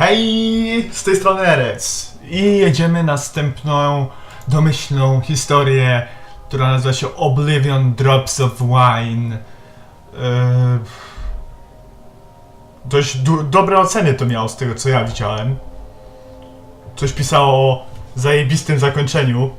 Hej, z tej strony Erec i jedziemy następną domyślną historię, która nazywa się Oblivion Drops of Wine. Yy, dość dobre oceny to miało z tego co ja widziałem. Coś pisało o zajebistym zakończeniu.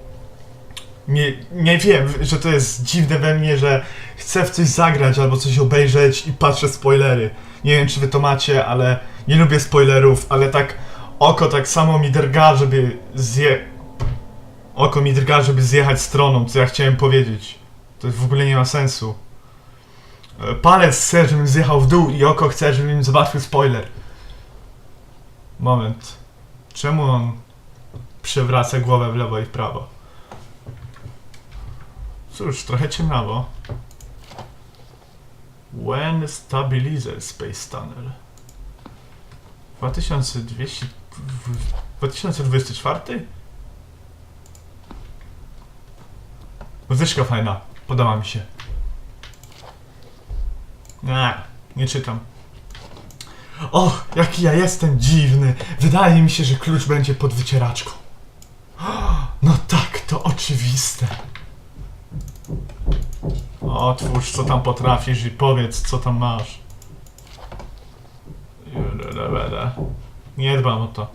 Nie, nie wiem, że to jest dziwne we mnie, że chcę w coś zagrać albo coś obejrzeć i patrzę spoilery. Nie wiem, czy wy to macie, ale nie lubię spoilerów, ale tak oko tak samo mi drga, żeby zje... Oko mi drga, żeby zjechać stroną, co ja chciałem powiedzieć. To w ogóle nie ma sensu. E, Palec chce, żebym zjechał w dół i oko chce, żebym zobaczył spoiler. Moment. Czemu on przewraca głowę w lewo i w prawo? Cóż, trochę ciemnawo. When Stabilizer Space Tunnel. 2200... w- 2024? Muzyczka fajna. Podoba mi się. Nie, nie czytam. O, jaki ja jestem dziwny. Wydaje mi się, że klucz będzie pod wycieraczką. No tak, to oczywiste. Otwórz, co tam potrafisz i powiedz, co tam masz. Jurelewele. Nie dbam o to.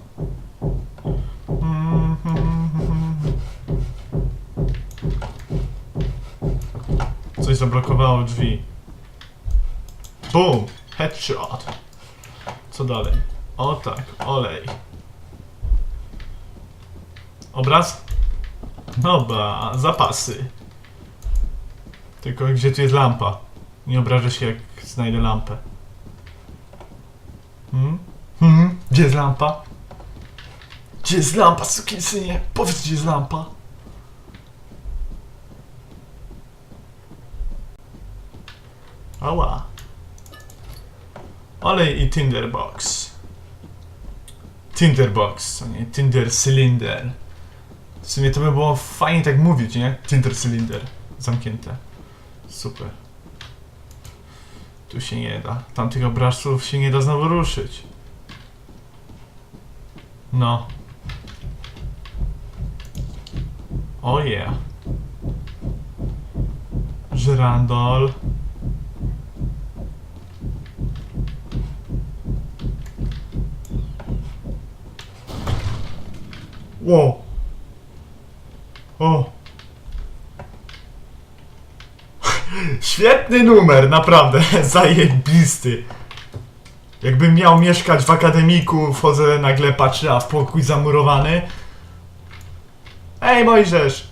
Coś zablokowało drzwi. Boom! Headshot. Co dalej? O tak, olej. Obraz? Dobra, zapasy. Tylko gdzie tu jest lampa? Nie obrażę się jak znajdę lampę. Hmm? Hmm? Gdzie jest lampa? Gdzie jest lampa, sukinsynie? Powiedz, gdzie jest lampa. Ała. Olej i Tinderbox. Tinderbox, a nie Tinder Cylinder. W sumie to by było fajnie tak mówić, nie? Tinder Cylinder. Zamknięte. Super. Tu się nie da. Tamtych obrazców się nie da znowu ruszyć. No. O yeah. Żyrandol. Wow. O. Świetny numer, naprawdę, zajebisty. Jakbym miał mieszkać w akademiku, wchodzę nagle patrzę, a w pokój zamurowany. Ej Mojżesz!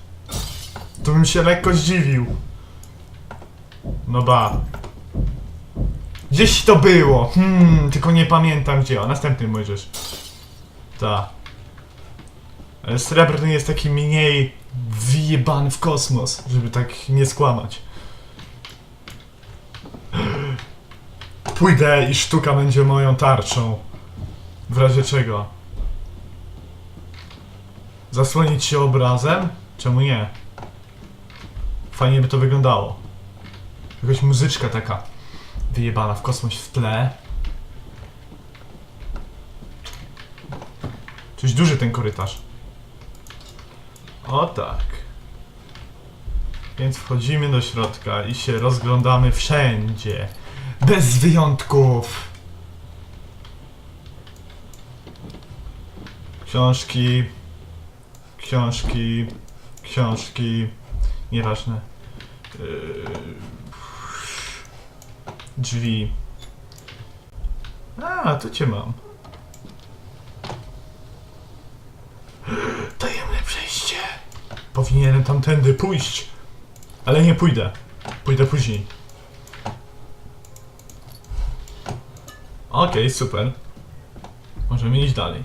To bym się lekko zdziwił. No ba. Gdzieś to było. Hmm, tylko nie pamiętam gdzie. O, następny Mojżesz. Ta. Srebrny jest taki mniej wyjebany w kosmos, żeby tak nie skłamać. Pójdę i sztuka będzie moją tarczą. W razie czego? Zasłonić się obrazem? Czemu nie? Fajnie by to wyglądało. Jakaś muzyczka taka wyjebana w kosmos w tle. Coś duży ten korytarz. O tak. Więc wchodzimy do środka i się rozglądamy wszędzie. Bez wyjątków. Książki. Książki. Książki. Nieważne. Yy, Drzwi. A, tu cię mam. Tajemne przejście. Powinienem tamtędy pójść. Ale nie pójdę. Pójdę później. Okej, super. Możemy iść dalej.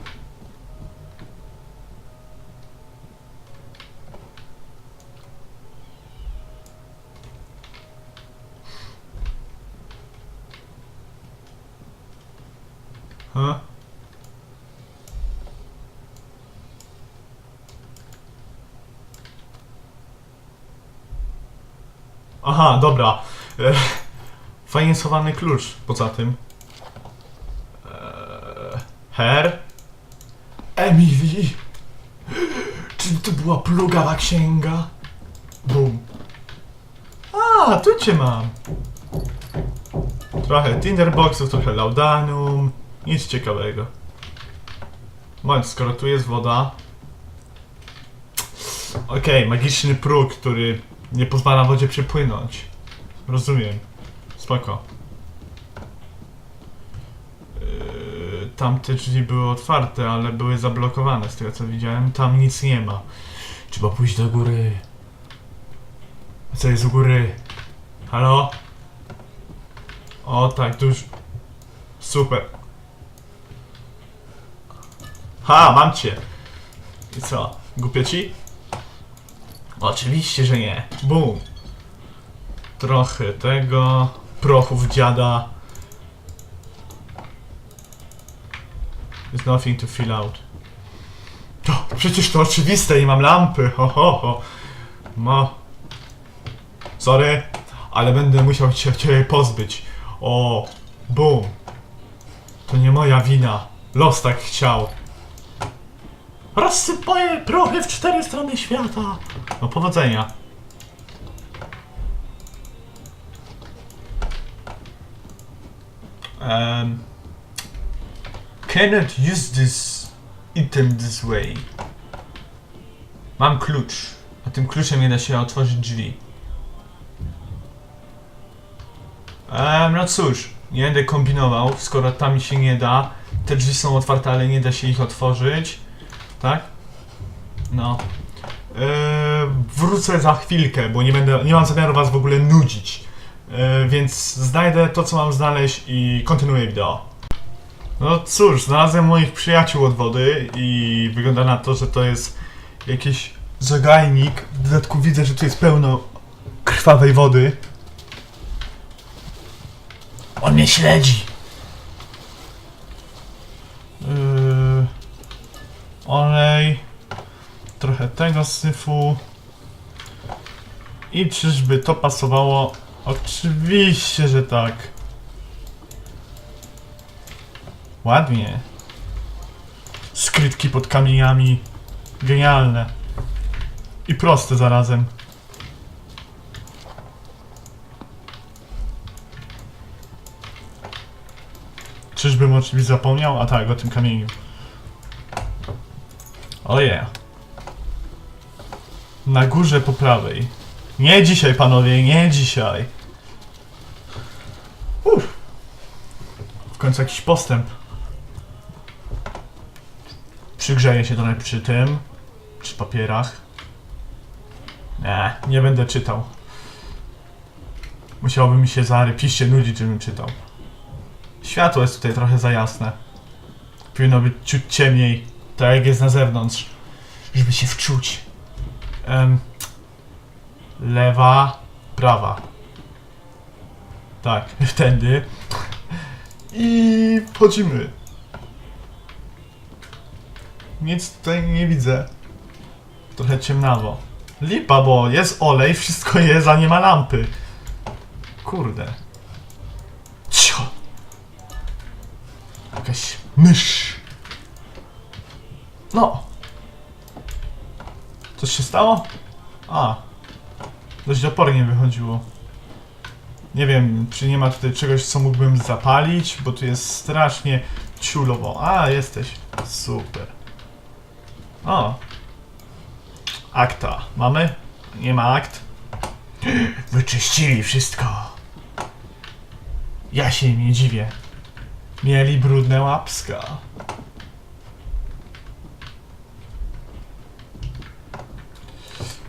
Ha? Aha, dobra. E, Fajnie schowany klucz poza tym. Her? Emily? Czy to była plugawa księga? Bum. A, tu cię mam. Trochę Tinderboxów, trochę Laudanum. Nic ciekawego. Bądź, skoro tu jest woda. Okej, magiczny próg, który nie pozwala wodzie przepłynąć. Rozumiem. Spoko. Yy, Tamte drzwi były otwarte, ale były zablokowane z tego co widziałem. Tam nic nie ma. Trzeba pójść do góry. Co jest u góry? Halo? O tak, tu już... Super. Ha, mam cię. I co? Głupio ci? Oczywiście, że nie. Bum. Trochę tego. Prochów dziada. Nothing to fill out. To, przecież to oczywiste i mam lampy. Ho, ho, ho. No. Sorry, ale będę musiał się cię pozbyć. O, bum. To nie moja wina. Los tak chciał. Rozsypuję prochy w cztery strony świata. No powodzenia. Um, cannot use this item this way. Mam klucz, a tym kluczem nie da się otworzyć drzwi. Um, no cóż, nie będę kombinował, skoro tam się nie da. Te drzwi są otwarte, ale nie da się ich otworzyć. Tak? No. Eee, wrócę za chwilkę, bo nie będę, nie mam zamiaru was w ogóle nudzić. Eee, więc znajdę to, co mam znaleźć i kontynuuję wideo. No cóż, znalazłem moich przyjaciół od wody i wygląda na to, że to jest jakiś zagajnik. W dodatku widzę, że tu jest pełno krwawej wody. On mnie śledzi. Yy, olej. Trochę tego syfu. I czyżby to pasowało? Oczywiście, że tak. Ładnie. Skrytki pod kamieniami. Genialne. I proste zarazem. Czyżbym o czymś zapomniał? A tak, o tym kamieniu. O yeah. Na górze po prawej. Nie dzisiaj, panowie, nie dzisiaj. Uff. W końcu jakiś postęp. Przygrzeję się trochę przy tym. Przy papierach. Nie, nie będę czytał. Musiałoby mi się zarypiście nudzić, żebym czytał. Światło jest tutaj trochę za jasne. Powinno być ciut ciemniej, tak jak jest na zewnątrz, żeby się wczuć. Em, lewa, prawa. Tak, wtedy. I wchodzimy. Nic tutaj nie widzę. Trochę ciemnawo. Lipa, bo jest olej, wszystko jest, a nie ma lampy. Kurde. Cio. Jakaś mysz. No. Coś się stało? A. Dość opornie wychodziło. Nie wiem, czy nie ma tutaj czegoś, co mógłbym zapalić, bo tu jest strasznie ciulowo. A, jesteś. Super. O. Akta. Mamy? Nie ma akt? Wyczyścili wszystko. Ja się nie dziwię. Mieli brudne łapska.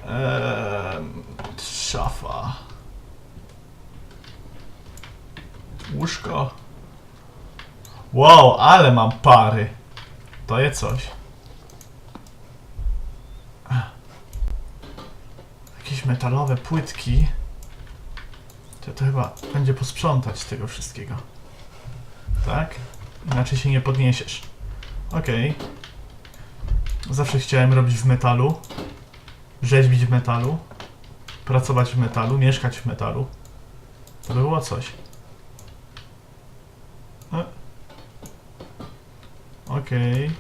Eee, szafa. Łóżko. Wow, ale mam pary. To jest coś. Metalowe płytki. To, to chyba będzie posprzątać tego wszystkiego. Tak? Inaczej się nie podniesiesz. Okej. Zawsze chciałem robić w metalu. Rzeźbić w metalu. Pracować w metalu, mieszkać w metalu. To by było coś. E. Okej.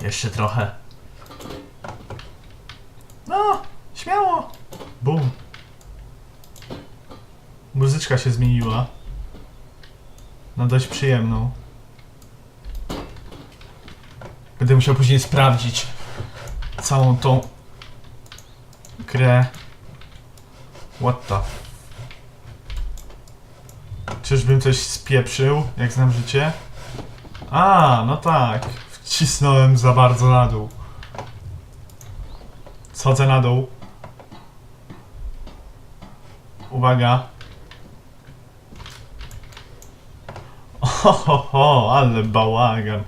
Jeszcze trochę. No, śmiało. Bum. Muzyczka się zmieniła. Na dość przyjemną. Będę musiał później sprawdzić całą tą grę. What the? Czyżbym coś spieprzył, jak znam życie? A, no tak. Wcisnąłem za bardzo na dół. Schodzę na dół. Uwaga. Ohoho, ale bałagan.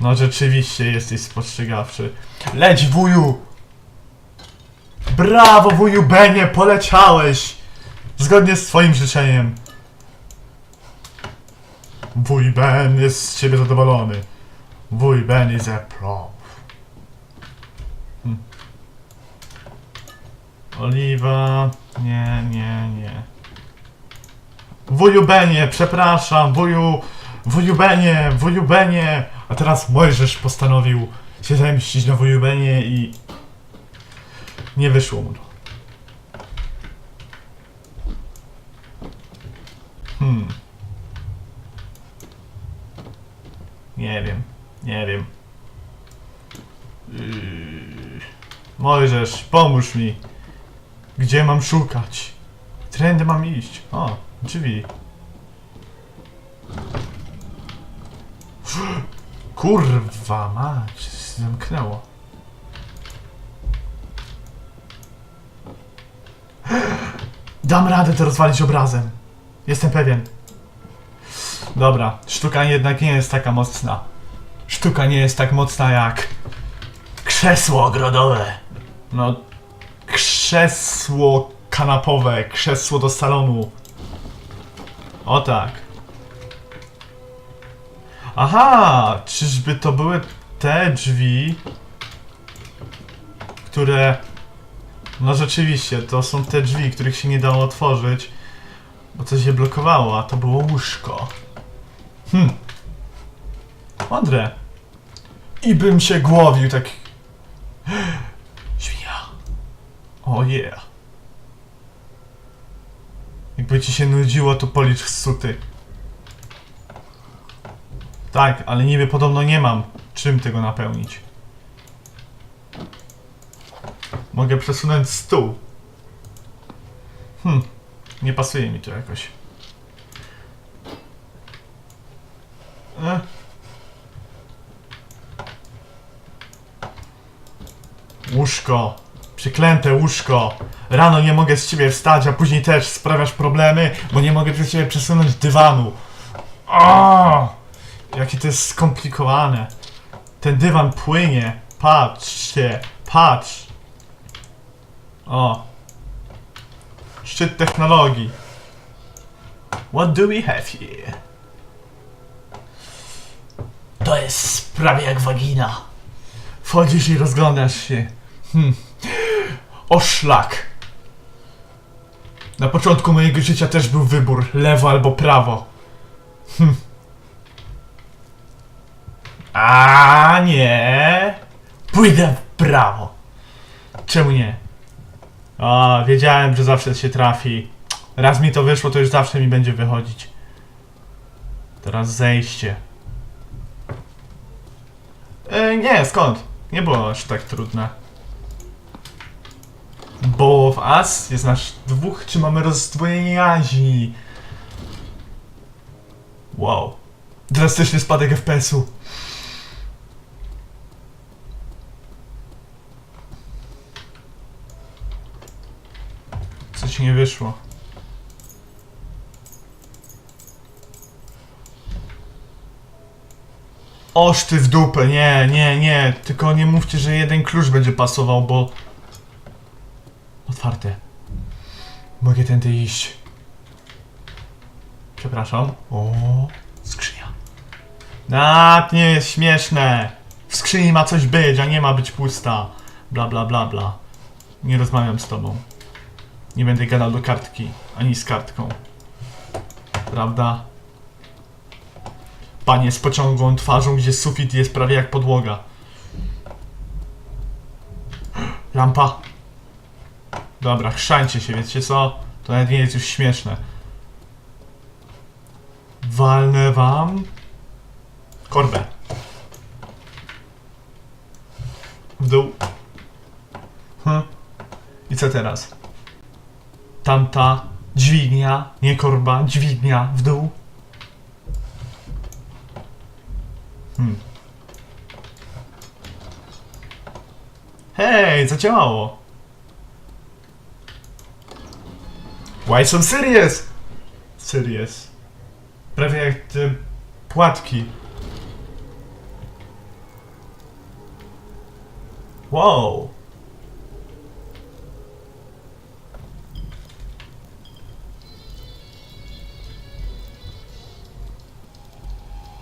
No rzeczywiście jesteś spostrzegawczy. Leć wuju! Brawo wuju Benie, poleciałeś! Zgodnie z twoim życzeniem. Wuj Ben jest z ciebie zadowolony. Wuj Ben is a pro. Oliwa. Nie, nie, nie. Wuju Benie, przepraszam, wuju. Wuju Benie, wuju Benie. A teraz Mojżesz postanowił się zemścić na wuju Benie i. Nie wyszło mu to. Hmm. Nie wiem, nie wiem. Yy... Mojżesz, pomóż mi. Gdzie mam szukać? Trendy mam iść. O, drzwi. Kurwa mać, zamknęło. Dam radę to rozwalić obrazem. Jestem pewien. Dobra, sztuka jednak nie jest taka mocna. Sztuka nie jest tak mocna jak krzesło ogrodowe. No, krzesło kanapowe, krzesło do salonu. O tak. Aha, czyżby to były te drzwi, które... No rzeczywiście, to są te drzwi, których się nie dało otworzyć, bo coś je blokowało, a to było łóżko. Hmm. Mądre. I bym się głowił tak... O oh yeah. Jakby ci się nudziło, to policz suty. Tak, ale niby podobno nie mam czym tego napełnić. Mogę przesunąć stół. Hmm, nie pasuje mi to jakoś. E? Łóżko. Przeklęte łóżko. Rano nie mogę z ciebie wstać, a później też sprawiasz problemy, bo nie mogę przez ciebie przesunąć dywanu. O! Jakie to jest skomplikowane. Ten dywan płynie. Patrzcie, patrz. O. Szczyt technologii. What do we have here? To jest prawie jak wagina. Wchodzisz i rozglądasz się. Hmm. O szlak. Na początku mojego życia też był wybór lewo albo prawo. Hm. A nie. Pójdę w prawo. Czemu nie? A, wiedziałem, że zawsze się trafi. Raz mi to wyszło, to już zawsze mi będzie wychodzić. Teraz zejście. E, nie, skąd? Nie było aż tak trudne. Bo w As jest nasz dwóch, czy mamy rozdwojenie jaźni? Wow. Drastyczny spadek FPS-u. Co ci nie wyszło? Oż ty w dupę, nie, nie, nie. Tylko nie mówcie, że jeden klucz będzie pasował, bo... Otwarte. Mogę tędy iść. Przepraszam. O, skrzynia. A, nie jest śmieszne. W skrzyni ma coś być, a nie ma być pusta. Bla, bla, bla, bla. Nie rozmawiam z tobą. Nie będę gadał do kartki, ani z kartką. Prawda? Panie z pociągłą twarzą, gdzie sufit jest prawie jak podłoga. Lampa. Dobra, chrzańcie się, wiecie co? To nawet nie jest już śmieszne. Walnę wam... Korbę. W dół. Hm. I co teraz? Tamta dźwignia, nie korba, dźwignia w dół. Hmm. Hej, zadziałało. Why so serious? Serious. Prawie jak te płatki. Wow.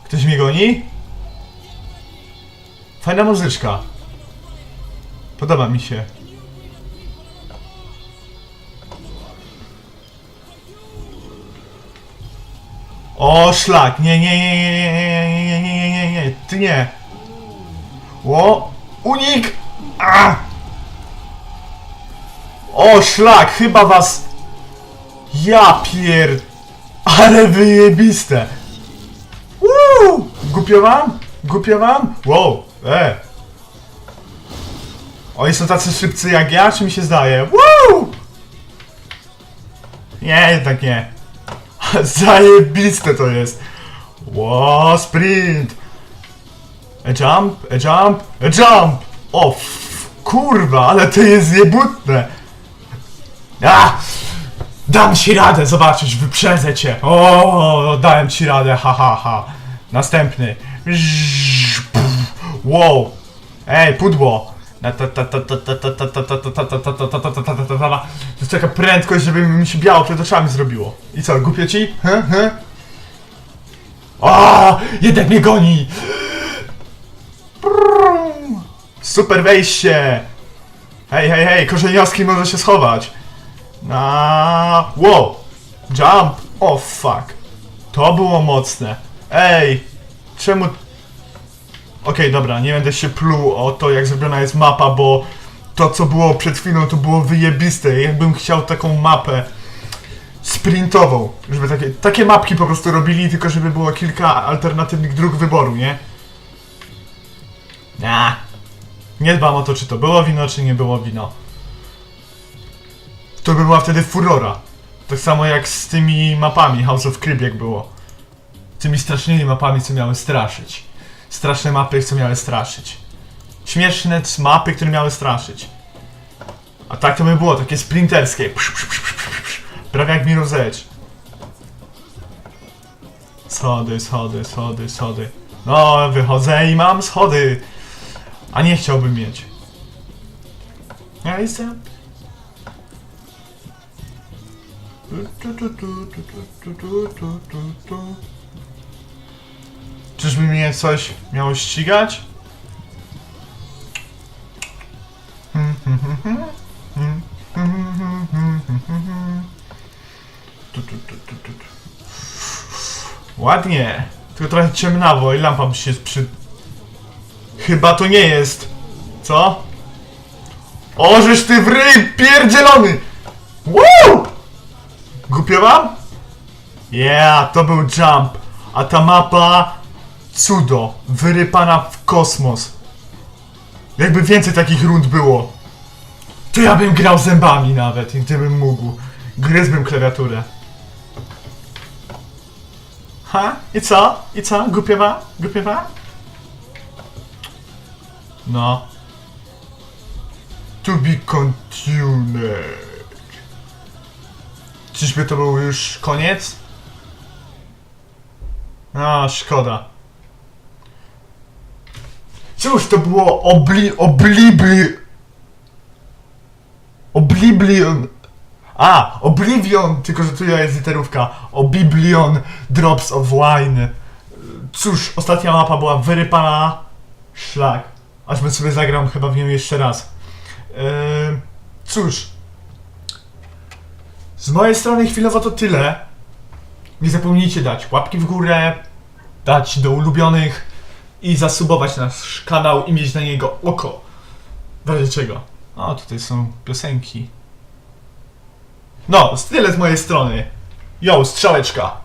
Ktoś mnie goni? Fajna muzyczka. Podoba mi się. O, szlak! Nie, nie, nie, nie, nie, nie, nie, nie, nie, nie, nie, ty nie. O, unik! A! O, szlak, chyba was... Ja pier... Ale wyjebiste! Uuu! Głupio wam? Głupio wam? Wow, e! Oni są tacy szybcy jak ja, czy mi się zdaje? Woo! Nie, jednak nie. Zajebiste to jest. Wow, sprint! A jump, a jump, a jump! O, kurwa, ale to jest niebutne! A! Dam ci radę, zobaczysz, wyprzedzę cię! O, dałem ci radę, ha, ha, ha. Następny. Wow! Ej, pudło! To jest taka prędkość, żeby mi się biało przed oczami zrobiło. I co, głupio ci? He? He? A, jednak mnie goni! Super wejście! Hej, hej, hej, korzenioski może się schować. Na, wow! Jump! Oh fuck! To było mocne. Ej, czemu Okej, dobra, nie będę się pluł o to, jak zrobiona jest mapa, bo to, co było przed chwilą, to było wyjebiste. Jakbym chciał taką mapę sprintową, żeby takie, takie mapki po prostu robili, tylko żeby było kilka alternatywnych dróg wyboru, nie? Nah. Nie dbam o to, czy to było wino, czy nie było wino. To by była wtedy furora. Tak samo jak z tymi mapami House of Crib, jak było. Tymi strasznymi mapami, co miały straszyć. Straszne mapy, co miały straszyć. Śmieszne mapy, które miały straszyć. A tak to by było, takie sprinterskie. Psz, psz, psz, psz, psz, psz. Prawie jak Mirror's Edge. Schody, schody, schody, schody. No, wychodzę i mam schody. A nie chciałbym mieć. Ja jestem. Tu, tu, tu, tu, tu, tu, tu, tu, tu. Czyżby mnie coś miało ścigać? Ładnie. Tylko trochę ciemnawo i lampa by się przy... Chyba to nie jest. Co? O, żeś ty w ryj pierdzielony! Woo! Głupio wam? Yeah, to był jump. A ta mapa... Cudo. Wyrypana w kosmos. Jakby więcej takich rund było. To ja bym grał zębami nawet, gdybym mógł. Gryzłbym klawiaturę. Ha? I co? I co? Głupie wam? Głupie wam? No. To be continued. Czyżby to był już koniec? A, szkoda. Cóż, to było obli... oblibli... Oblivion... A, Oblivion, tylko że tu jest literówka. Oblivion Drops of Wine. Cóż, ostatnia mapa była wyrypana. Szlak. Aż bym sobie zagram chyba w nią jeszcze raz. Eee, cóż. Z mojej strony chwilowo to tyle. Nie zapomnijcie dać łapki w górę, dać do ulubionych i zasubować nasz kanał i mieć na niego oko. W razie czego. O, tutaj są piosenki. No, tyle z mojej strony. Yo, strzałeczka.